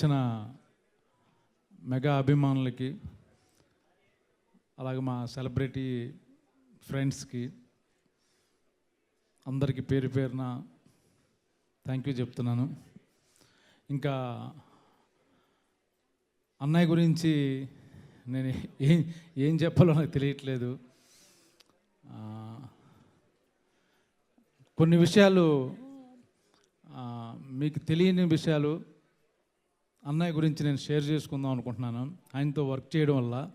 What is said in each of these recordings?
వచ్చిన మెగా అభిమానులకి అలాగే మా సెలబ్రిటీ ఫ్రెండ్స్కి అందరికీ పేరు పేరున థ్యాంక్ యూ చెప్తున్నాను. ఇంకా అన్నయ్య గురించి నేను ఏం ఏం చెప్పాలో నాకు తెలియట్లేదు. కొన్ని విషయాలు మీకు తెలియని విషయాలు అన్నయ్య గురించి నేను షేర్ చేసుకుందాం అనుకుంటున్నాను. ఆయనతో వర్క్ చేయడం వల్ల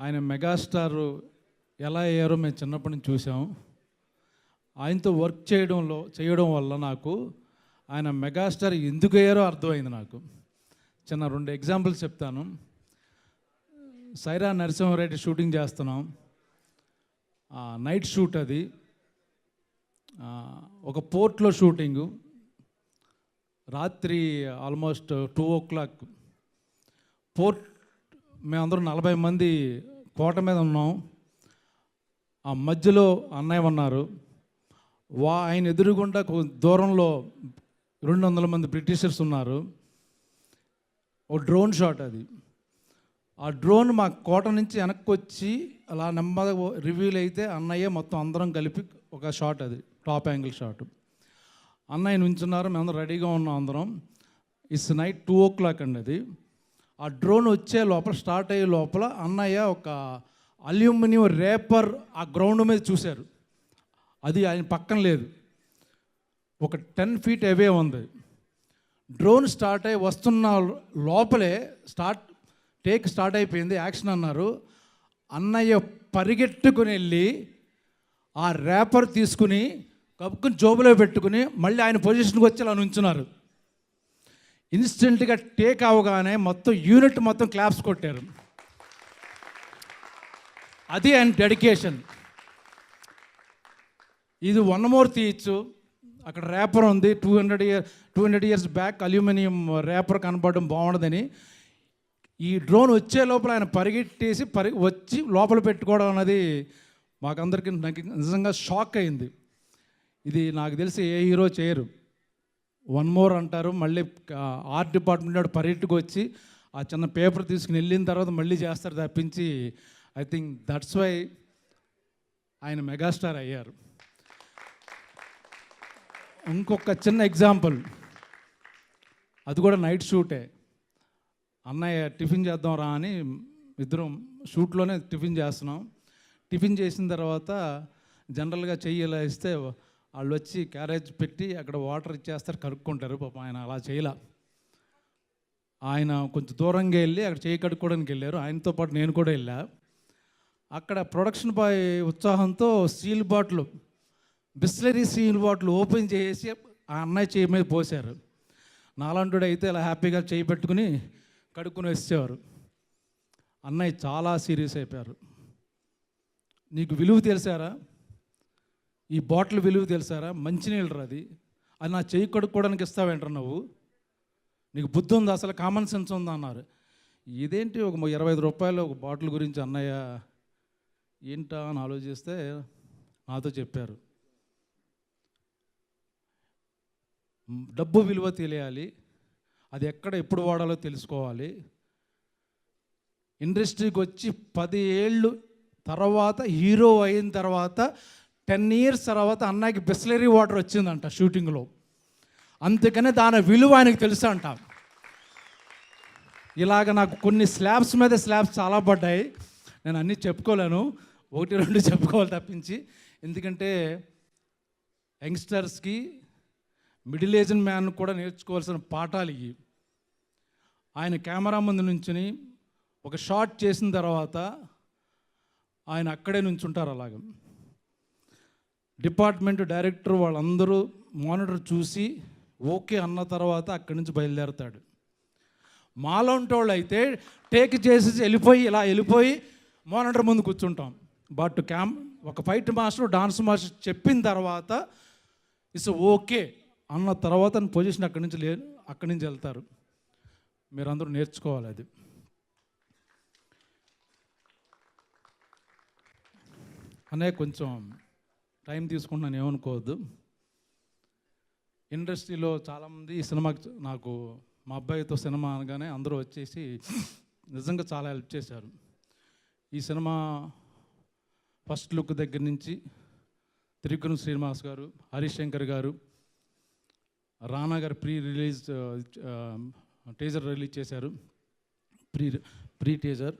ఆయన మెగాస్టార్ ఎలా అయ్యారో మేము చిన్నప్పటి నుంచి చూసాం ఆయనతో వర్క్ చేయడంలో చేయడం వల్ల నాకు ఆయన మెగాస్టార్ ఎందుకు అయ్యారో అర్థమైంది నాకు. చిన్న రెండు ఎగ్జాంపుల్స్ చెప్తాను. సైరా నరసింహారెడ్డి షూటింగ్ చేస్తున్నాం. నైట్ షూట్ అది. ఒక పోర్ట్లో షూటింగు. రాత్రి almost two o'clock port మేమందరం నలభై మంది కోట మీద ఉన్నాం. ఆ మధ్యలో అన్నయ్య ఉన్నారు. వా ఆయన ఎదురుగుండా దూరంలో రెండు వందల మంది బ్రిటిషర్స్ ఉన్నారు. ఓ డ్రోన్ షాట్ అది. ఆ డ్రోన్ మా కోట నుంచి వెనక్కి వచ్చి అలా నెమ్మదిగా రివ్యూలు అయితే అన్నయ్య మొత్తం అందరం కలిపి ఒక షాట్ అది టాప్ యాంగిల్ షాట్. అన్నయ్య నుంచున్నారు మేము రెడీగా ఉన్నాం అందరం. It's night two o'clock అండి అది. ఆ డ్రోన్ వచ్చే లోపల స్టార్ట్ అయ్యే లోపల అన్నయ్య ఒక అల్యూమినియం రేపర్ ఆ గ్రౌండ్ మీద చూశారు. అది ఆయన పక్కన లేదు. ఒక టెన్ ఫీట్ అవే ఉంది. డ్రోన్ స్టార్ట్ అయ్యి వస్తున్న లోపలే స్టార్ట్ టేక్ స్టార్ట్ అయిపోయింది యాక్షన్ అన్నారు. అన్నయ్య పరిగెట్టుకుని వెళ్ళి ఆ రేపర్ తీసుకుని కప్పుకుని జోబులో పెట్టుకుని మళ్ళీ ఆయన పొజిషన్కి వచ్చి అలా నుంచున్నారు. ఇన్స్టెంట్గా టేక్ అవగానే మొత్తం యూనిట్ మొత్తం క్లాప్స్ కొట్టారు. అది ఆయన డెడికేషన్. ఇది వన్ మోర్ తీయచ్చు. అక్కడ రేపర్ ఉంది. Two hundred year two hundred years back aluminium wrapper కనపడడం బాగుండదని. ఈ డ్రోన్ వచ్చే లోపల ఆయన పరిగెట్టేసి పరి వచ్చి లోపల పెట్టుకోవడం అనేది మాకందరికీ నాకు నిజంగా షాక్ అయింది. ఇది నాకు తెలిసి ఏ హీరో చేయరు. వన్ మోర్ అంటారు మళ్ళీ ఆర్ట్ డిపార్ట్మెంట్ వాడు పరిగెట్టుకు వచ్చి ఆ చిన్న పేపర్ తీసుకుని వెళ్ళిన తర్వాత మళ్ళీ చేస్తారు తప్పించి ఐ థింక్ దట్స్ వై ఆయన మెగాస్టార్ అయ్యారు. ఇంకొక చిన్న ఎగ్జాంపుల్. అది కూడా నైట్ షూటే. అన్నయ్య టిఫిన్ చేద్దాం రా అని ఇద్దరం షూట్లోనే టిఫిన్ చేస్తున్నాం. టిఫిన్ చేసిన తర్వాత జనరల్గా చెయ్యి ఇలా ఇస్తే వాళ్ళు వచ్చి క్యారేజ్ పెట్టి అక్కడ వాటర్ ఇచ్చేస్తారు కడుక్కుంటారు. పాపం ఆయన అలా చేయలే. ఆయన కొంచెం దూరంగా వెళ్ళి అక్కడ చేయి కడుక్కోవడానికి వెళ్ళారు. ఆయనతో పాటు నేను కూడా వెళ్ళా. అక్కడ ప్రొడక్షన్ బాయ్ ఉత్సాహంతో steel bottle Bisleri steel bottle open చేసి ఆ అన్నయ్య చేయి మీద పోసారు నాలంటుడు అయితే ఇలా హ్యాపీగా చేయి పెట్టుకుని కడుక్కుని వచ్చేవారు. అన్నయ్య చాలా సీరియస్ అయిపోయారు. నీకు విలువ తెలిసారా? ఈ బాటిల్ విలువ తెలుసారా? మంచినీళ్ళు రా అది అది నా చేయి కడుక్కోవడానికి ఇస్తావేంటారు నువ్వు? నీకు బుద్ధి ఉందా? అసలు కామన్ సెన్స్ ఉందా? అన్నారు. ఇదేంటి ఒక ఇరవై ఐదు రూపాయలు ఒక బాటిల్ గురించి అన్నయ్య? ఏంటా అని ఆలోచిస్తే నాతో చెప్పారు. డబ్బు విలువ తెలియాలి. అది ఎక్కడ ఎప్పుడు వాడాలో తెలుసుకోవాలి. ఇండస్ట్రీకి వచ్చి పది ఏళ్ళు తర్వాత హీరో అయిన తర్వాత టెన్ ఇయర్స్ తర్వాత అన్నయ్యకి బిస్లరీ వాటర్ వచ్చిందంట షూటింగ్లో. అందుకనే దాని విలువ ఆయనకు తెలుసు అంట ఇలాగ నాకు కొన్ని స్లాబ్స్ మీద స్లాబ్స్ చాలా పడ్డాయి. నేను అన్నీ చెప్పుకోలేను. ఒకటి రెండు చెప్పుకోవాలి తప్పించి. ఎందుకంటే యంగ్స్టర్స్కి మిడిల్ ఏజ్డ్ మ్యాన్ కూడా నేర్చుకోవాల్సిన పాఠాలు ఇవి. ఆయన కెమెరా ముందు నుంచుని ఒక షాట్ చేసిన తర్వాత ఆయన అక్కడే నుంచుంటారు అలాగే. డిపార్ట్మెంట్ డైరెక్టర్ వాళ్ళందరూ మానిటర్ చూసి ఓకే అన్న తర్వాత అక్కడి నుంచి బయలుదేరుతాడు. మాలాంటి వాళ్ళు అయితే టేక్ చేసి వెళ్ళిపోయి ఇలా వెళ్ళిపోయి మానిటర్ ముందు కూర్చుంటాం. బట్ క్యాంప్ ఒక ఫైట్ మాస్టర్ డాన్స్ మాస్టర్ చెప్పిన తర్వాత ఇట్స్ ఓకే అన్న తర్వాత పొజిషన్ అక్కడి నుంచి లే అక్కడి నుంచి వెళ్తారు. మీరందరూ నేర్చుకోవాలి అది. అనే కొంచెం టైం తీసుకుంటున్నాను ఏమనుకోవద్దు. ఇండస్ట్రీలో చాలామంది ఈ సినిమాకి నాకు మా అబ్బాయితో సినిమా అనగానే అందరూ వచ్చేసి నిజంగా చాలా హెల్ప్ చేశారు. ఈ సినిమా ఫస్ట్ లుక్ దగ్గర నుంచి త్రివిక్రమ్ శ్రీనివాస్ గారు Harish Shankar garu Rana garu pre release teaser release చేశారు. Pre pre teaser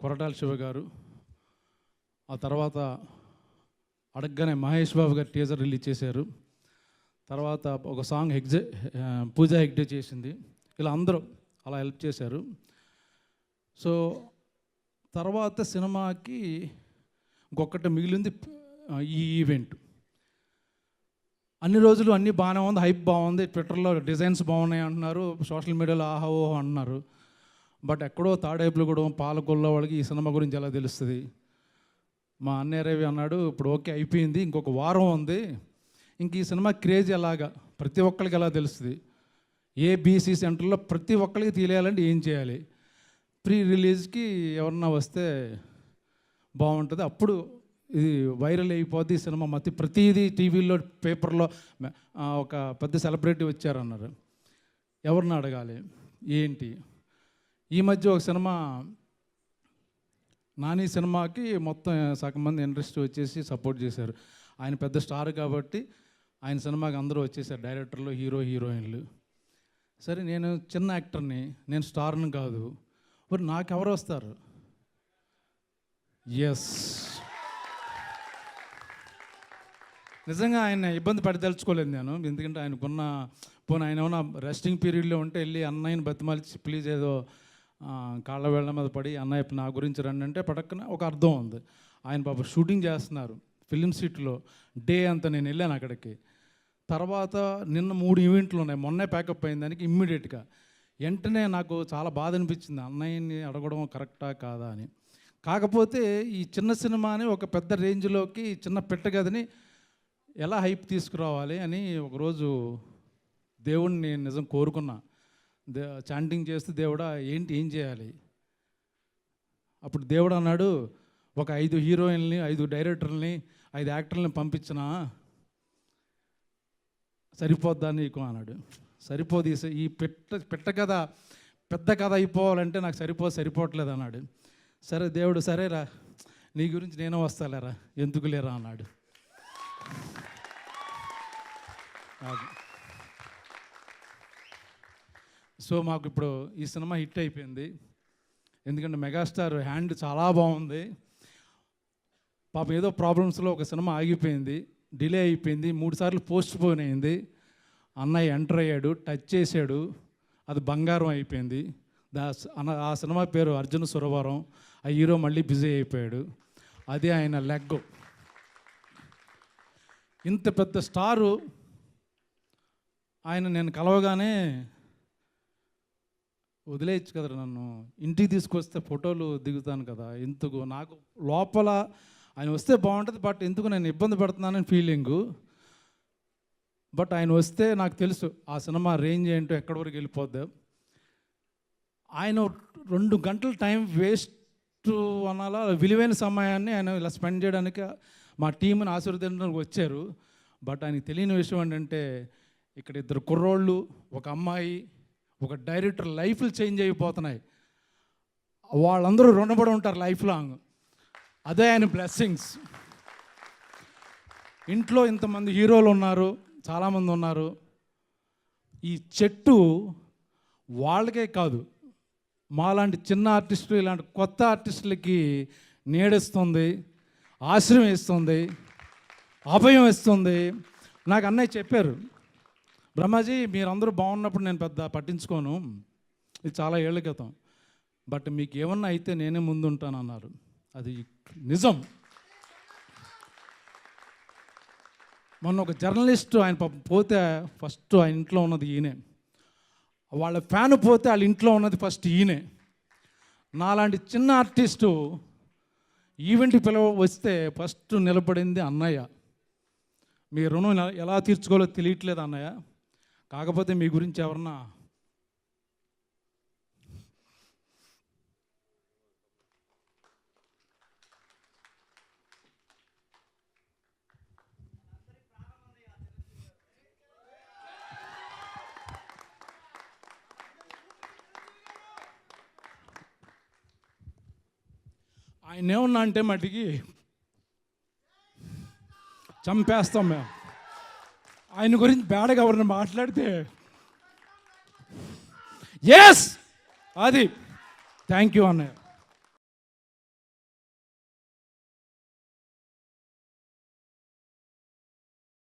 Koratala Siva garu ఆ తర్వాత అడగగానే మహేష్ బాబు గారు టీజర్ రిలీజ్ చేశారు. తర్వాత ఒక సాంగ్ హెగ్జే పూజ హెగ్డే చేసింది. ఇలా అందరూ అలా హెల్ప్ చేశారు. సో తర్వాత సినిమాకి ఇంకొకటి మిగిలింది ఈ ఈవెంట్ అన్ని రోజులు అన్నీ బాగానే ఉంది హైప్ బాగుంది ట్విట్టర్లో డిజైన్స్ బాగున్నాయి అంటున్నారు సోషల్ మీడియాలో ఆహా ఓహో అంటున్నారు. బట్ ఎక్కడో తాడేపులగూడెం పాలకొల్ల వాళ్ళకి ఈ సినిమా గురించి ఎలా తెలుస్తుంది? మా అన్నయ్య రవి అన్నాడు ఇప్పుడు ఓకే అయిపోయింది ఇంకొక వారం ఉంది. ఇంక ఈ సినిమా క్రేజ్ ఎలాగా? ప్రతి ఒక్కరికి ఎలా తెలుస్తుంది? ఏబీసీ సెంటర్లో ప్రతి ఒక్కరికి తెలియాలంటే ఏం చేయాలి? ప్రీ రిలీజ్కి ఎవరన్నా వస్తే బాగుంటుంది. అప్పుడు ఇది వైరల్ అయిపోద్ది ఈ సినిమా మతి ప్రతిదీ టీవీలో పేపర్లో ఒక పెద్ద సెలబ్రిటీ వచ్చారన్నారు. ఎవరిని అడగాలి? ఏంటి? ఈ మధ్య ఒక సినిమా నాని సినిమాకి మొత్తం సగం మంది ఇండస్ట్రీ వచ్చేసి సపోర్ట్ చేశారు. ఆయన పెద్ద స్టార్ కాబట్టి ఆయన సినిమాకి అందరూ వచ్చేసారు డైరెక్టర్లు హీరో హీరోయిన్లు. సరే నేను చిన్న యాక్టర్ని నేను స్టార్ని కాదు. మరి నాకెవరు వస్తారు? ఎస్ నిజంగా ఆయన ఇబ్బంది పడదలుచుకోలేదు నేను. ఎందుకంటే ఆయనకున్న పోనీ ఆయన ఏమన్నా రెస్టింగ్ పీరియడ్లో ఉంటే వెళ్ళి అన్నయ్యని బతిమాలిచి ప్లీజ్ ఏదో కాళ్ళ వేళ్ళ మీద పడి అన్నయ్య నా గురించి రండి అంటే పడక్కన ఒక అర్థం ఉంది. ఆయన పాప షూటింగ్ చేస్తున్నారు ఫిలిం సిటీలో. డే అంతా నేను వెళ్ళాను అక్కడికి. తర్వాత నిన్న మూడు ఈవెంట్లు ఉన్నాయి. మొన్నే ప్యాకప్ అయిన దానికి ఇమ్మీడియట్గా. వెంటనే నాకు చాలా బాధ అనిపించింది. అన్నయ్యని అడగడం కరెక్టా కాదా అని. కాకపోతే ఈ చిన్న సినిమాని ఒక పెద్ద రేంజ్లోకి చిన్న పెట్టగదిని ఎలా హైప్ తీసుకురావాలి అని ఒకరోజు దేవుణ్ణి నేను నిజం కోరుకున్నా. దే చాంటింగ్ చేస్తూ దేవుడా ఏంటి ఏం చేయాలి? అప్పుడు దేవుడు అన్నాడు ఒక ఐదు హీరోయిన్ని ఐదు డైరెక్టర్ని ఐదు యాక్టర్లని పంపించినా సరిపోద్దా నీకు అన్నాడు. సరిపోదు ఈ ఈ పెట్ట పెట్ట కథ పెద్ద కథ అయిపోవాలంటే నాకు సరిపో సరిపోవట్లేదు అన్నాడు. సరే దేవుడు సరేరా నీ గురించి నేనే వస్తాలేరా? ఎందుకు లేరా? అన్నాడు అది. సో మాకు ఇప్పుడు ఈ సినిమా హిట్ అయిపోయింది. ఎందుకంటే మెగాస్టార్ హ్యాండ్ చాలా బాగుంది. పాపం ఏదో ప్రాబ్లమ్స్లో ఒక సినిమా ఆగిపోయింది డిలే అయిపోయింది మూడు సార్లు పోస్ట్ పోన్ అయింది. అన్నయ్య ఎంటర్ అయ్యాడు టచ్ చేశాడు అది బంగారం అయిపోయింది. దా అన్న- ఆ సినిమా పేరు అర్జున సురవరం ఆ హీరో మళ్ళీ బిజీ అయిపోయాడు. అది ఆయన లెగ్. ఇంత పెద్ద స్టారు ఆయన నేను కలవగానే వదిలేయచ్చు కదా నన్ను. ఇంటికి తీసుకొస్తే ఫోటోలు దిగుతాను కదా. ఎందుకు? నాకు లోపల ఆయన వస్తే బాగుంటుంది బట్ ఎందుకు నేను ఇబ్బంది పెడుతున్నానని ఫీలింగు. బట్ ఆయన వస్తే నాకు తెలుసు ఆ సినిమా రేంజ్ ఏంటో ఎక్కడి వరకు వెళ్ళిపోద్ది. ఆయన రెండు గంటల టైం వేస్ట్ అనాలా విలువైన సమయాన్ని ఆయన ఇలా స్పెండ్ చేయడానికి మా టీంని ఆశీర్వదించడానికి వచ్చారు. బట్ ఆయనకి తెలియని విషయం ఏంటంటే ఇక్కడ ఇద్దరు కుర్రోళ్ళు ఒక అమ్మాయి ఒక డైరెక్టర్ లైఫ్లు చేంజ్ అయిపోతున్నాయి. వాళ్ళందరూ రుణపడి ఉంటారు లైఫ్ లాంగ్. అదే ఆయన బ్లెస్సింగ్స్. ఇంట్లో ఇంతమంది హీరోలు ఉన్నారు చాలామంది ఉన్నారు. ఈ చెట్టు వాళ్ళకే కాదు మాలాంటి చిన్న ఆర్టిస్టులు ఇలాంటి కొత్త ఆర్టిస్టులకి నీడిస్తుంది ఆశ్రయం ఇస్తుంది అభయం ఇస్తుంది. నాకు అన్నయ్య చెప్పారు బ్రహ్మాజీ మీరందరూ బాగున్నప్పుడు నేను పెద్ద పట్టించుకోను. ఇది చాలా ఏళ్ళ క్రితం. బట్ మీకు ఏమన్నా అయితే నేనే ముందుంటాను అన్నారు అది నిజం. మొన్న ఒక జర్నలిస్ట్ ఆయన పోతే ఫస్ట్ ఆయన ఇంట్లో ఉన్నది ఈయనే. వాళ్ళ ఫ్యాన్ పోతే వాళ్ళ ఇంట్లో ఉన్నది ఫస్ట్ ఈయనే. నాలాంటి చిన్న ఆర్టిస్టు ఈవెంట్ పిలవ వస్తే ఫస్ట్ నిలబడింది అన్నయ్య. మీ రుణం ఎలా తీర్చుకోవాలో తెలియట్లేదు అన్నయ్య. కాకపోతే మీ గురించి ఎవరన్నా ఆయన ఏమన్నా అంటే మటుకి చంపేస్తాం మేము. ఆయన గురించి బ్యాడ్గా ఎవరిని మాట్లాడితే? ఎస్ అది థ్యాంక్ యూ అన్నయ్య.